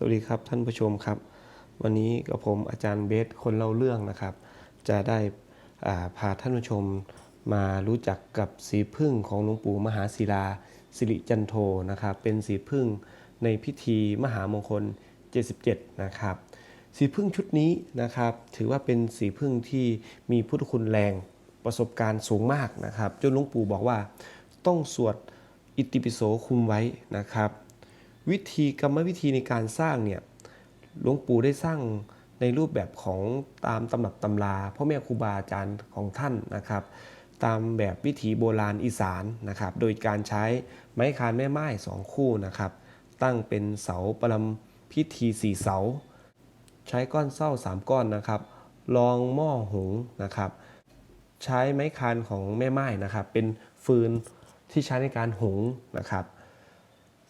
สวัสดีครับท่านผู้ชมครับ วันนี้กับผมอาจารย์เบสคนเล่าเรื่องนะครับ จะได้พาท่านผู้ชมมารู้จักกับสีพึ่งของหลวงปู่มหาศิลาสิริจันโทนะครับ เป็นสีพึ่งในพิธีมหามงคล 77 นะครับ สีพึ่งชุดนี้นะครับ ถือว่าเป็นสีพึ่งที่มีพุทธคุณแรงประสบการณ์สูงมากนะครับจนหลวงปู่บอกว่าต้องสวดอิติปิโสคุมไว้นะครับ วิธีกรรมวิธีในการสร้างเนี่ยหลวงปู่ได้สร้างในรูปแบบของตามตำรับตำราพ่อแม่ครูบาอาจารย์ของท่านนะครับ ตามแบบวิถีโบราณอีสานนะครับ โดยการใช้ไม้คานแม่ไม้สองคู่นะครับ ตั้งเป็นเสาประลำพิธีสี่เสา ใช้ก้อนเศร้าสามก้อนนะครับรองหม้อหุงนะครับ ใช้ไม้คานของแม่ไม้นะครับ เป็นฟืนที่ใช้ในการหุงนะครับ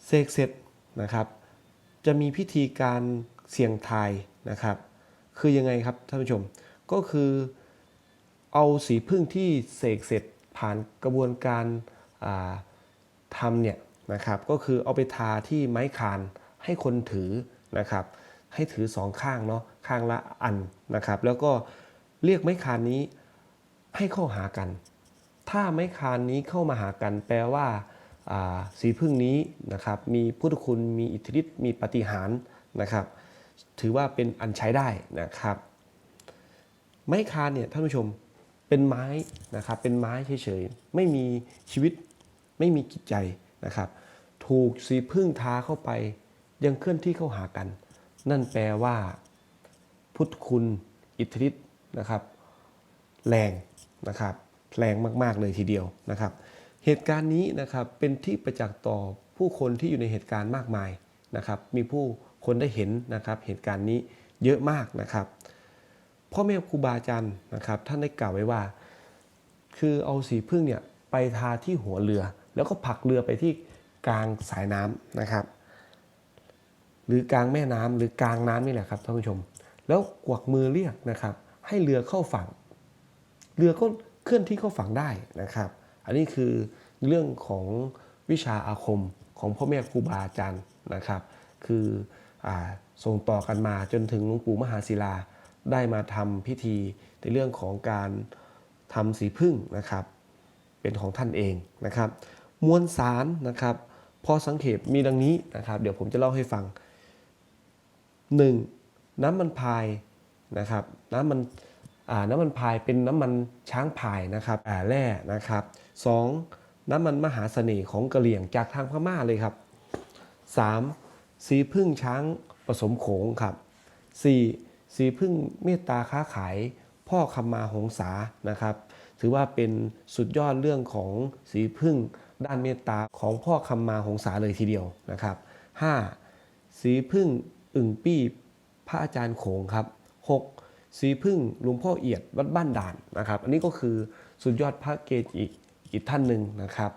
เสกเสร็จ นะครับ จะมีพิธีการเสี่ยงทายนะครับ คือยังไงครับท่านผู้ชม ก็คือเอาสีพึ่งที่เสกเสร็จผ่านกระบวนการาทำเนี่ยนะครับก็คือเอาไปทาที่ไม้คานให้คนถือนะครับ ให้ถือสองข้างเนาะข้างละอันนะครับ แล้วก็เรียกไม้คานนี้ให้เข้าหากัน ถ้าไม้คานนี้เข้ามาหากันแปลว่า สีพึ่งนี้นะครับมีพุทธคุณมีอิทธิฤทธิ์มีปฏิหารนะครับ ถือว่าเป็นอันใช้ได้นะครับ ไม้คานเนี่ยท่านผู้ชมเป็นไม้นะครับเป็นไม้เฉยๆไม่มีชีวิตไม่มีจิตใจนะครับ ถูกสีพึ่งทาเข้าไปยังเคลื่อนที่เข้าหากัน นั่นแปลว่า พุทธคุณอิทธิฤทธิ์นะครับ แรงนะครับแรงมากๆเลยทีเดียวนะครับ เหตุการณ์นี้นะครับเป็นที่ประจักษ์ต่อผู้คนที่อยู่ในเหตุการณ์มากมายนะครับมีผู้คนได้เห็นนะครับเหตุการณ์นี้เยอะมากนะครับ พ่อแม่ครูบาอาจารย์นะครับท่านได้กล่าวไว้ว่า คือเอาสีพึ่งเนี่ยไปทาที่หัวเรือ แล้วก็ผลักเรือไปที่กลางสายน้ำนะครับ หรือกลางแม่น้ำหรือกลางน้ำนี่แหละครับท่านผู้ชม แล้วกวักมือเรียกนะครับ ให้เรือเข้าฝั่ง เรือก็เคลื่อนที่เข้าฝั่งได้นะครับ อันนี้คือเรื่องของวิชาอาคมของพ่อแม่ครูบาอาจารย์นะครับ คืออส่งต่อกันมาจนถึงหลวงปู่มหาศิลาได้มาทำพิธีในเรื่องของการทำสีพึ่งนะครับ เป็นของท่านเองนะครับ มวลสารนะครับพอสังเขปมีดังนี้นะครับ เดี๋ยวผมจะเล่าให้ฟัง 1. น้ำมันพายนะครับ น้ำมันน้ำมันพายเป็นน้ำมันช้างพายนะครับแร่นะครับ 2. น้ำมันมหาเสน่ห์ของกะเหรี่ยงจากทางพม่าเลยครับ 3. สีพึ่งช้างผสมโขงครับ 4. สีพึ่งเมตตาค้าขายพ่อคำมาหงษานะครับ ถือว่าเป็นสุดยอดเรื่องของสีพึ่งด้านเมตตาของพ่อคำมาหงษาเลยทีเดียวนะครับ 5. สีพึ่งอึ่งปี้พระอาจารย์โขงครับ 6. สีพึ่งหลวงพ่อเอียดวัดบ้านด่านนะครับ อันนี้ก็คือสุดยอดพระเกจิ อีกท่านหนึ่งนะครับ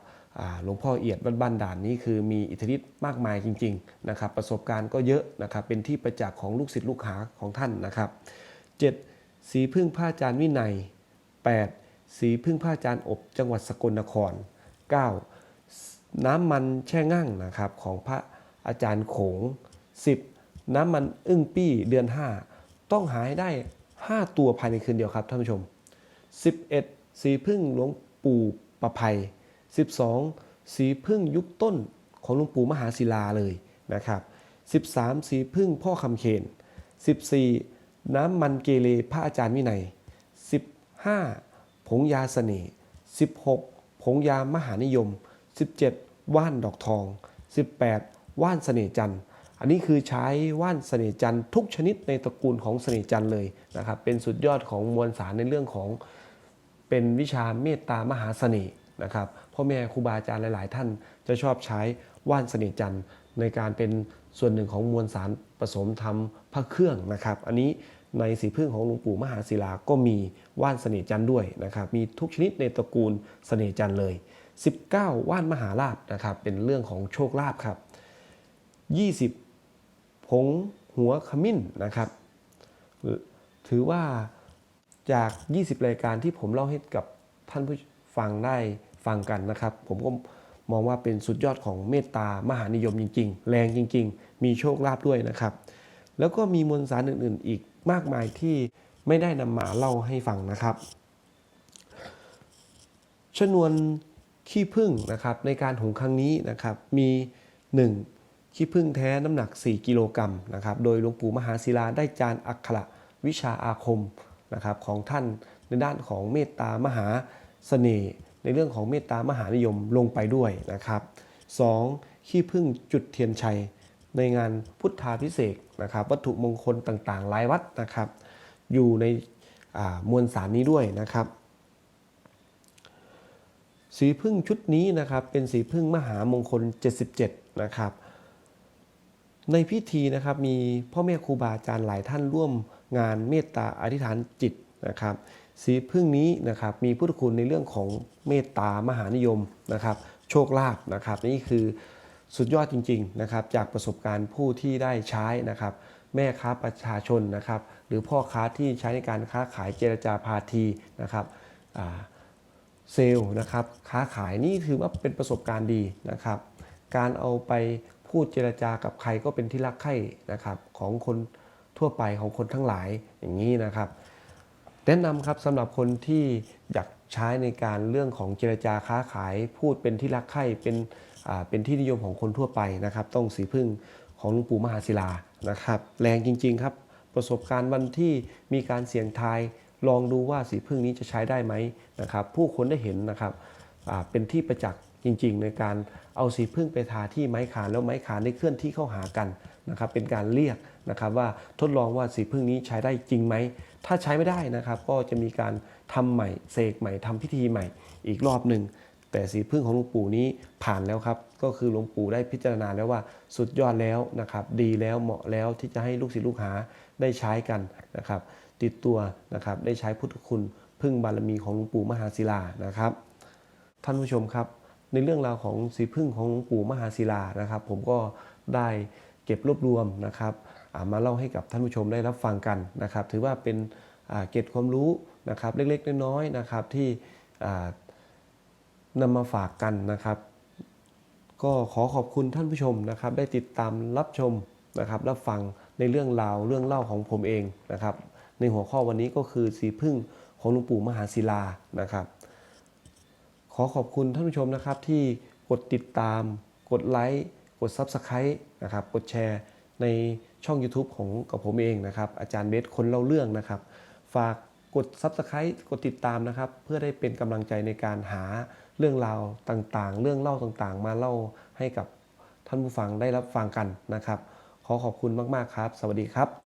หลวงพ่อเอียดวัดบ้านด่านนี่คือมีอิทธิฤทธิ์มากมายจริงๆนะครับประสบการณ์ก็เยอะนะครับเป็นที่ประจักษ์ของลูกศิษย์ลูกหาของท่านนะครับ 7. สีพึ่งพระอาจารย์วินัย 8. สีพึ่งพระอาจารย์อบจังหวัดสกลนคร 9. น้ำมันแช่งั่งนะครับของพระอาจารย์โขง 10. น้ำมันอึ้งปี้เดือน 5 ต้องหาให้ได้ 5 ตัวภายในคืนเดียวครับท่านผู้ชม 11. สีพึ่งหลวงปู่ ประภัย 12. สีพึ่งยุคต้นของหลวงปู่มหาศิลาเลยนะครับ 13. สีพึ่งพ่อคำเคน 14. น้ำมันเกเรพระอาจารย์วินัย 15. ผงยาเสน่ห์ 16. ผงยามหานิยม 17. ว่านดอกทอง 18. ว่านเสน่ห์จันทร์อันนี้คือใช้ว่านเสน่จันทร์ทุกชนิดในตระกูลของเสน่จันทร์เลยนะครับ เป็นสุดยอดของมวลสารในเรื่องของ เป็นวิชาเมตตามหาเสน่ห์นะครับพ่อแม่ครูบาอาจารย์หลาย ๆ ท่านจะชอบใช้ว่านเสน่ห์จันทร์ในการเป็นส่วนหนึ่งของมวลสารผสมทำพระเครื่องนะครับ อันนี้ในสีพึ่งของหลวงปู่มหาศิลาก็มีว่านเสน่ห์จันทร์ด้วยนะครับ มีทุกชนิดในตระกูลเสน่ห์จันทร์เลย 19 ว่านมหาลาภนะครับ เป็นเรื่องของโชคลาภครับ 20 ผงหัวขมิ้นนะครับ ถือว่า จาก 20 รายการที่ผมเล่าให้กับท่านผู้ฟังได้ฟังกันนะครับ ผมก็มองว่าเป็นสุดยอดของเมตตามหานิยมจริง ๆ แรงจริง ๆ มีโชคลาภด้วยนะครับ แล้วก็มีมวลสารอื่น ๆ อีกมากมายที่ไม่ได้นำมาเล่าให้ฟังนะครับ ชนวนขี้ผึ้งนะครับในการหุงครั้งนี้นะครับมี 1. ขี้ผึ้งแท้น้ำหนัก 4 กิโลกรัมนะครับโดยหลวงปู่มหาศิลาได้จานอักขระวิชาอาคม นะครับของท่านในด้านของเมตตามหาเสน่ห์ในเรื่องของเมตตามหานิยมลงไปด้วยนะครับ 2. ขี้ผึ้งจุดเทียนชัย ในงานพุทธาพิเศษนะครับวัตถุมงคลต่างๆหลายวัดนะครับ อยู่ในมวลสารนี้ด้วยนะครับ สีพึ่งชุดนี้นะครับเป็นสีพึ่งมหามงคล 77 นะครับ ในพิธีนะครับมีพ่อแม่ครูบาอาจารย์หลายท่านร่วม งานเมตตาอธิษฐานจิตนะครับสีพึ่งนี้นะครับมีพุทธคุณในเรื่องของเมตตามหานิยมนะครับโชคลาภนะครับนี่คือสุดยอดจริงๆนะครับจากประสบการณ์ผู้ที่ได้ใช้นะครับแม่ค้าประชาชนนะครับหรือพ่อค้าที่ใช้ในการค้าขายเจรจาพาทีนะครับเซลล์นะครับค้าขายนี่ถือว่าเป็นประสบการณ์ดีนะครับการเอาไปพูดเจรจากับใครก็เป็นที่รักใคร่นะครับของคน ทั่วไปของคนทั้งหลายอย่างนี้นะครับ แนะนำครับสำหรับคนที่อยากใช้ในการเรื่องของเจรจาค้าขาย พูดเป็นที่รักใคร่เป็นเป็นที่นิยมของคนทั่วไปนะครับ ต้องสีพึ่งของหลวงปู่มหาศิลานะครับ แรงจริง ๆ ครับประสบการณ์วันที่มีการเสี่ยงทายลองดูว่าสีพึ่งนี้จะใช้ได้ไหมนะครับ ผู้คนได้เห็นนะครับเป็นที่ประจักษ์จริง ๆ ในการเอาสีพึ่งไปทาที่ไม้ขานแล้วไม้ขานได้เคลื่อนที่เข้าหากัน นะครับเป็นการเรียกนะครับว่าทดลองว่าสีพึ่งนี้ใช้ได้จริงไหม ถ้าใช้ไม่ได้นะครับ ก็จะมีการทำใหม่เสกใหม่ทำพิธีใหม่อีกรอบหนึ่งแต่สีพึ่งของหลวงปู่นี้ผ่านแล้วครับ ก็คือหลวงปู่ได้พิจารณาแล้วว่าสุดยอดแล้วนะครับ ดีแล้วเหมาะแล้วที่จะให้ลูกศิษย์ลูกหาได้ใช้กันนะครับ ติดตัวนะครับได้ใช้พุทธคุณพึ่งบารมีของหลวงปู่มหาศิลานะครับ ท่านผู้ชมครับ ในเรื่องราวของสีพึ่งของหลวงปู่มหาศิลานะครับ ผมก็ได้ ก็บรวบรวมนะครับมาเล่าให้กับท่านผู้ชมได้รับฟังกันนะครับ ถือว่าเป็นเกร็ดความรู้นะครับเล็กๆน้อยๆนะครับที่อ่านำมาฝากกันนะครับ ก็ขอขอบคุณท่านผู้ชมนะครับ ได้ติดตามรับชมนะครับ รับฟังในเรื่องราวเรื่องเล่าของผมเองนะครับ ในหัวข้อวันนี้ก็คือสีพึ่งของหลวงปู่มหาศิลานะครับ ขอขอบคุณท่านผู้ชมนะครับที่กดติดตามกดไลค์ กด Subscribe นะครับกดแชร์ในช่อง YouTube ของกับผมเองนะครับ อาจารย์เบสคนเล่าเรื่องนะครับ ฝากกด Subscribe กดติดตามนะครับ เพื่อได้เป็นกำลังใจในการหาเรื่องราวต่างๆ เรื่องเล่าต่างๆ มาเล่าให้กับท่านผู้ฟังได้รับฟังกันนะครับ ขอขอบคุณมากๆครับ สวัสดีครับ